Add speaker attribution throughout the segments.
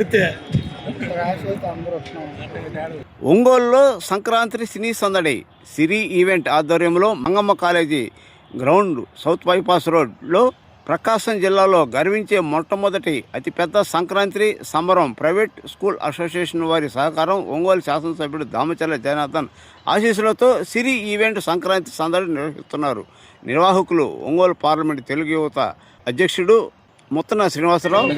Speaker 1: పడితే.
Speaker 2: ఒంగోలులో సంక్రాంతి సినీ సందడి సిరి ఈవెంట్ ఆధ్వర్యంలో Mangamma college ground south bypass రోడ్లో ప్రకాశం జిల్లాలో గర్వించే మొట్టమొదటి అతిపెద్ద సంక్రాంతి సంబరం ప్రైవేట్ స్కూల్ అసోసియేషన్ వారి సహకారం ఒంగోలు శాసనసభ్యుడు దామచర్ల జయనాథన్ ఆశీస్సులతో సిరి ఈవెంట్ సంక్రాంతి సందడి నిర్వహిస్తున్నారు. నిర్వాహకులు ఒంగోలు పార్లమెంట్ తెలుగు యువత అధ్యక్షుడు ముత్తన శ్రీనివాసరావు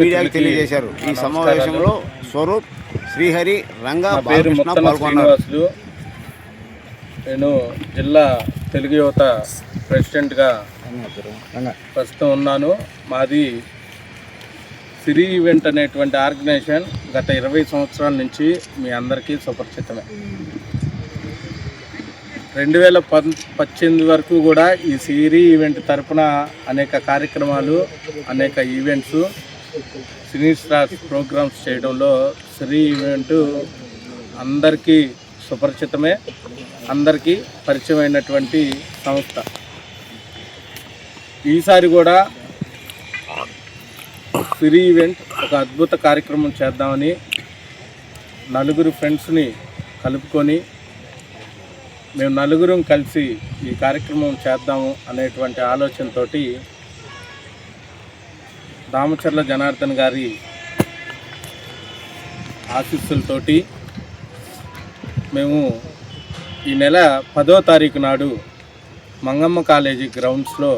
Speaker 2: మీడియాకి తెలియజేశారు. ఈ సమావేశంలో స్వరూప్ శ్రీహరి రంగా
Speaker 3: పేరు
Speaker 2: పాల్గొన్నారు.
Speaker 3: శ్రీనివాసులు. నేను జిల్లా తెలుగు యువత ప్రెసిడెంట్గా ప్రస్తుతం ఉన్నాను. మాది సిరి ఈవెంట్ అనేటువంటి ఆర్గనైజేషన్ గత ఇరవై సంవత్సరాల నుంచి మీ అందరికీ సుపరిచితమే. రెండు వేల పద్ పద్దెనిమిది వరకు కూడా ఈ సిరీ ఈవెంట్ తరపున అనేక కార్యక్రమాలు అనేక ఈవెంట్స్ సినీ స్టార్ ప్రోగ్రామ్స్ చేయడంలో సిరి ఈవెంట్ అందరికీ సుపరిచితమే అందరికీ పరిచయమైనటువంటి సంస్థ. ఈసారి కూడా సిరీ ఈవెంట్ ఒక అద్భుత కార్యక్రమం చేద్దామని నలుగురు ఫ్రెండ్స్ని కలుపుకొని మేము నలుగురం కలిసి ఈ కార్యక్రమం చేద్దాము అనేటువంటి ఆలోచనతోటి దామచర్ల జనార్దన్ గారి ఆశీస్సులతోటి మేము ఈ నెల పదో తారీఖు నాడు మంగమ్మ కాలేజీ గ్రౌండ్స్లో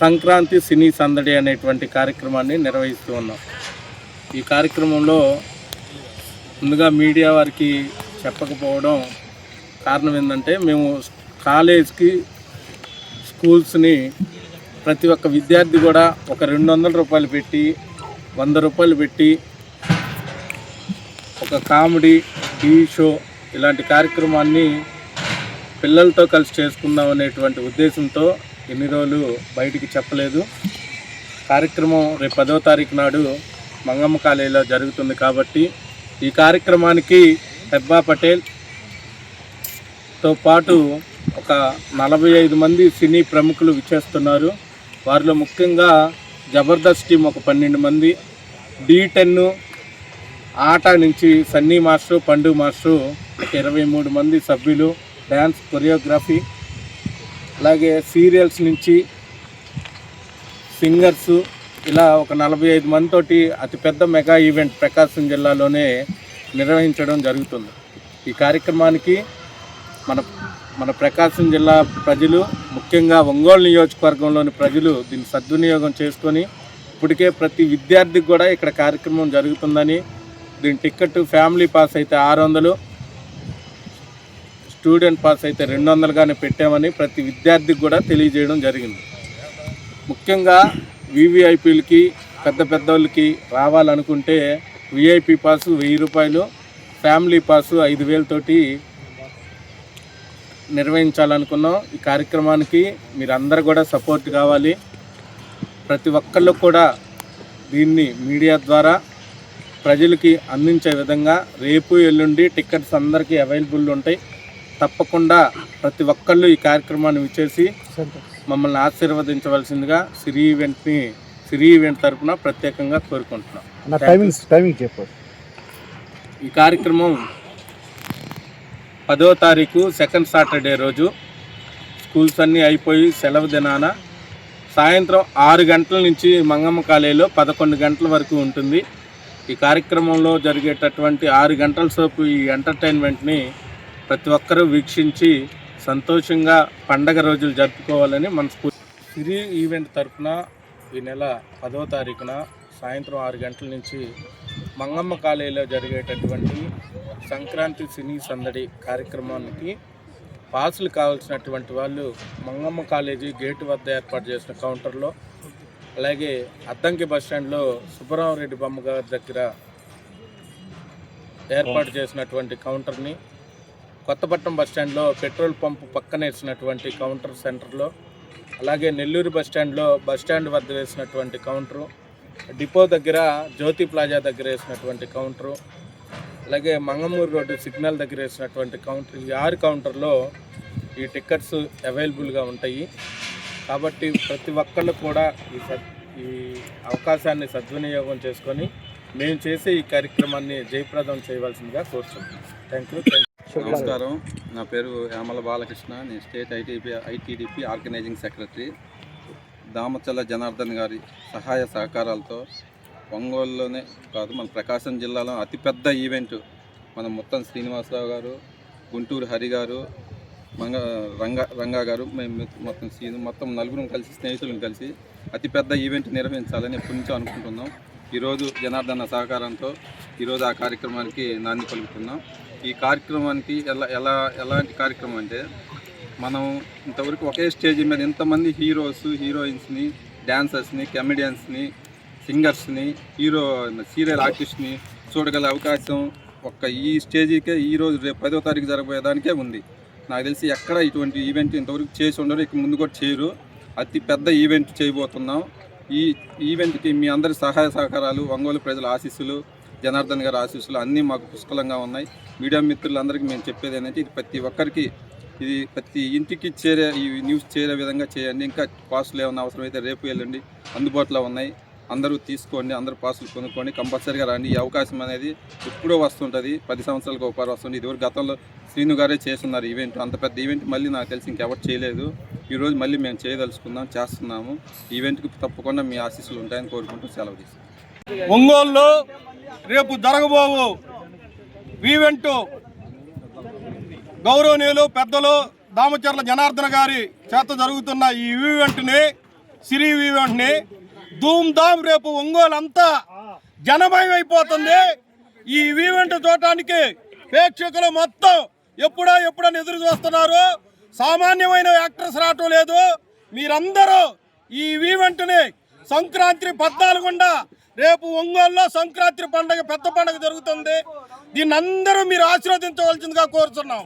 Speaker 3: సంక్రాంతి సినీ సందడి అనేటువంటి కార్యక్రమాన్ని నిర్వహిస్తూ ఉన్నాం. ఈ కార్యక్రమంలో ముందుగా మీడియా వారికి చెప్పకపోవడం కారణం ఏంటంటే మేము కాలేజ్కి స్కూల్స్ని ప్రతి ఒక్క విద్యార్థి కూడా ఒక రెండు వందల రూపాయలు పెట్టి వంద రూపాయలు పెట్టి ఒక కామెడీ టీవీ షో ఇలాంటి కార్యక్రమాన్ని పిల్లలతో కలిసి చేసుకుందాం అనేటువంటి ఉద్దేశంతో ఎన్ని రోజులు బయటికి చెప్పలేదు. కార్యక్రమం రేపు పదో తారీఖు నాడు మంగమ్మ కాలేజీలో జరుగుతుంది కాబట్టి ఈ కార్యక్రమానికి హెబ్బా పటేల్ తో పాటు ఒక నలభై ఐదు మంది సినీ ప్రముఖులు విచ్చేస్తున్నారు. వారిలో ముఖ్యంగా జబర్దస్త్ టీం ఒక పన్నెండు మంది డి టెన్ ఆట నుంచి సన్నీ మాస్టరు పండు మాస్టరు ఇరవై మూడు మంది సభ్యులు డ్యాన్స్ కొరియోగ్రఫీ అలాగే సీరియల్స్ నుంచి సింగర్స్ ఇలా ఒక నలభై ఐదు మందితోటి అతిపెద్ద మెగా ఈవెంట్ ప్రకాశం జిల్లాలోనే నిర్వహించడం జరుగుతుంది. ఈ కార్యక్రమానికి మన మన ప్రకాశం జిల్లా ప్రజలు ముఖ్యంగా ఒంగోలు నియోజకవర్గంలోని ప్రజలు దీన్ని సద్వినియోగం చేసుకొని ఇప్పటికే ప్రతి విద్యార్థికి కూడా ఇక్కడ కార్యక్రమం జరుగుతుందని దీని టికెట్ ఫ్యామిలీ పాస్ అయితే ఆరు వందలు స్టూడెంట్ పాస్ అయితే రెండు వందలుగానే పెట్టామని ప్రతి విద్యార్థికి కూడా తెలియజేయడం జరిగింది. ముఖ్యంగా వివిఐపీలకి పెద్ద పెద్ద వాళ్ళకి రావాలనుకుంటే విఐపి పాసు వెయ్యి రూపాయలు ఫ్యామిలీ పాసు ఐదు వేలతోటి నిర్వహించాలనుకున్నాం. ఈ కార్యక్రమానికి మీరు అందరు కూడా సపోర్ట్ కావాలి. ప్రతి ఒక్కళ్ళు కూడా దీన్ని మీడియా ద్వారా ప్రజలకి అందించే విధంగా రేపు ఎల్లుండి టికెట్స్ అందరికీ అవైలబుల్ ఉంటాయి. తప్పకుండా ప్రతి ఒక్కళ్ళు ఈ కార్యక్రమాన్ని విచ్చేసి మమ్మల్ని ఆశీర్వదించవలసిందిగా సిరి ఈవెంట్ని సిరి ఈవెంట్ తరపున ప్రత్యేకంగా కోరుకుంటున్నాం. ఈ కార్యక్రమం పదో తారీఖు సెకండ్ సాటర్డే రోజు స్కూల్స్ అన్నీ అయిపోయి సెలవు దినాన సాయంత్రం ఆరు గంటల నుంచి మంగమ్మ కాలేజీలో పదకొండు గంటల వరకు ఉంటుంది. ఈ కార్యక్రమంలో జరిగేటటువంటి ఆరు గంటల సేపు ఈ ఎంటర్టైన్మెంట్ని ప్రతి ఒక్కరూ వీక్షించి సంతోషంగా పండగ రోజులు జరుపుకోవాలని మనస్ఫూ సిరి ఈవెంట్ తరఫున ఈ నెల పదో తారీఖున సాయంత్రం ఆరు గంటల నుంచి మంగమ్మ కాలేజీలో జరిగేటటువంటి సంక్రాంతి సినీ సందడి కార్యక్రమానికి పాసులు కావాల్సినటువంటి వాళ్ళు మంగమ్మ కాలేజీ గేటు వద్ద ఏర్పాటు చేసిన కౌంటర్లో అలాగే అద్దంకి బస్ స్టాండ్లో సుబ్బరామరెడ్డి బొమ్మ గారి దగ్గర ఏర్పాటు చేసినటువంటి కౌంటర్ని కొత్తపట్నం బస్ స్టాండ్లో పెట్రోల్ పంప్ పక్కన వేసినటువంటి కౌంటర్ సెంటర్లో అలాగే నెల్లూరు బస్ స్టాండ్లో బస్ స్టాండ్ వద్ద వేసినటువంటి కౌంటరు డిపో దగ్గర జ్యోతి ప్లాజా దగ్గర వేసినటువంటి కౌంటరు అలాగే మంగమూరు రోడ్డు సిగ్నల్ దగ్గర వేసినటువంటి కౌంటర్ ఈ ఆరు కౌంటర్లో ఈ టికెట్స్ అవైలబుల్గా ఉంటాయి. కాబట్టి ప్రతి ఒక్కళ్ళు కూడా ఈ సద్ ఈ అవకాశాన్ని సద్వినియోగం చేసుకొని మేము చేసే ఈ కార్యక్రమాన్ని జయప్రదం చేయవలసిందిగా కోరుతున్నాం థ్యాంక్ యూ
Speaker 1: నమస్కారం. నా పేరు యామల బాలకృష్ణ. నేను state ITP ITDP organising secretary. Damacharla Janardhan గారి సహాయ సహకారాలతో ఒంగోలులోనే కాదు మన ప్రకాశం జిల్లాలో అతిపెద్ద ఈవెంట్ మన మొత్తం శ్రీనివాసరావు గారు గుంటూరు హరి గారు మంగ రంగా రంగా గారు మేము మొత్తం సీను మొత్తం నలుగురం కలిసి స్నేహితులను కలిసి అతిపెద్ద ఈవెంట్ నిర్వహించాలని ఎప్పటి నుంచో అనుకుంటున్నాం. ఈరోజు జనార్దన సహకారంతో ఈరోజు ఆ కార్యక్రమానికి నాంది పలుకుతున్నాం. ఈ కార్యక్రమానికి ఎలా ఎలా ఎలాంటి కార్యక్రమం అంటే మనం ఇంతవరకు ఒకే స్టేజ్ మీద ఇంతమంది హీరోస్ హీరోయిన్స్ని డ్యాన్సర్స్ని కమెడియన్స్ని సింగర్స్ని హీరో సీరియల్ ఆర్టిస్ట్ని చూడగల అవకాశం ఒక్క ఈ స్టేజీకే ఈ రోజు రేపు పదో తారీఖు జరగబోయేదానికే ఉంది. నాకు తెలిసి ఎక్కడ ఇటువంటి ఈవెంట్ ఇంతవరకు చేసి ఉండరు ఇక ముందు కూడా చేయరు. అతి పెద్ద ఈవెంట్ చేయబోతున్నాం. ఈ ఈవెంట్కి మీ అందరి సహాయ సహకారాలు ఒంగోలు ప్రజల ఆశీస్సులు జనార్దన్ గారి ఆశీస్సులు అన్నీ మాకు పుష్కలంగా ఉన్నాయి. మీడియా మిత్రులందరికీ మేము చెప్పేది ఏంటంటే ఇది ప్రతి ఒక్కరికి ఇది ప్రతి ఇంటికి చేరే ఈ న్యూస్ చేరే విధంగా చేయండి. ఇంకా పాస్టులు ఏమైనా అవసరమైతే రేపు వెళ్ళండి. అందుబాటులో ఉన్నాయి. అందరూ తీసుకోండి అందరూ పాసులు కొనుక్కోండి కంపల్సరీగా రండి. ఈ అవకాశం అనేది ఎప్పుడో వస్తుంటుంది. పది సంవత్సరాలకు ఒకసారి వస్తుంది ఇదివరకు గతంలో శ్రీను గారే చేస్తున్నారు ఈవెంట్. అంత పెద్ద ఈవెంట్ మళ్ళీ నాకు తెలిసి ఇంకెవరు చేయలేదు. ఈరోజు మళ్ళీ మేము చేయదలుచుకుందాం చేస్తున్నాము. ఈవెంట్కి తప్పకుండా మీ ఆశీస్సులు ఉంటాయని కోరుకుంటూ సెలవు తీసుకుంటాం
Speaker 4: ఒంగోలులో రేపు జరగబోవు ఈవెంట్. గౌరవనీయులు పెద్దలు దామచర్ల జనార్దన గారి చేత జరుగుతున్న ఈ ఈవెంట్ని సిరి ఈవెంట్ని ధూమ్ ధామ్ రేపు ఒంగోలు అంతా జనమయం అయిపోతుంది ఈ ఈవెంట్ చూడటానికి ప్రేక్షకులు మొత్తం ఎప్పుడో ఎప్పుడని ఎదురు చూస్తున్నారు. సామాన్యమైన యాక్టర్స్ రావటం లేదు. మీరందరూ ఈ ఈవెంట్ని సంక్రాంతి పద్నాలుగుండా రేపు ఒంగోలులో సంక్రాంతి పండగ పెద్ద పండగ జరుగుతుంది. దీన్ని అందరూ మీరు ఆశీర్వదించవలసిందిగా కోరుతున్నాం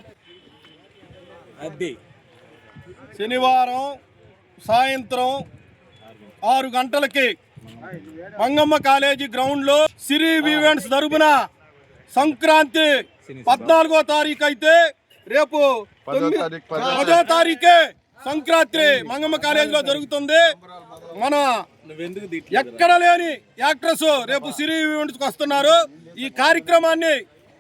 Speaker 4: శనివారం సాయంత్రం ఆరు గంటలకి మంగమ్మ కాలేజీ గ్రౌండ్లో సిరి ఈవెంట్స్ తరపున సంక్రాంతి పద్నాలుగో తారీఖు అయితే రేపు పదో తారీఖే సంక్రాంతి మంగమ్మ కాలేజీలో జరుగుతుంది. మన ఎక్కడ లేని యాక్ట్రెస్ రేపు సిరి ఈవెంట్స్కి వస్తున్నారు. ఈ కార్యక్రమాన్ని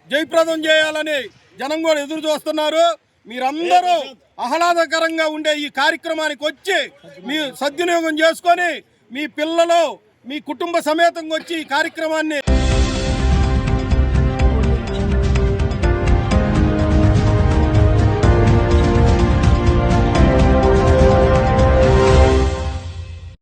Speaker 4: జయప్రదం చేయాలని జనం కూడా ఎదురు చూస్తున్నారు. మీరందరూ ఆహ్లాదకరంగా ఉండే ఈ కార్యక్రమానికి వచ్చి మీ సద్వినియోగం చేసుకొని మీ పిల్లలు మీ కుటుంబ సమేతంగా వచ్చి ఈ కార్యక్రమాన్ని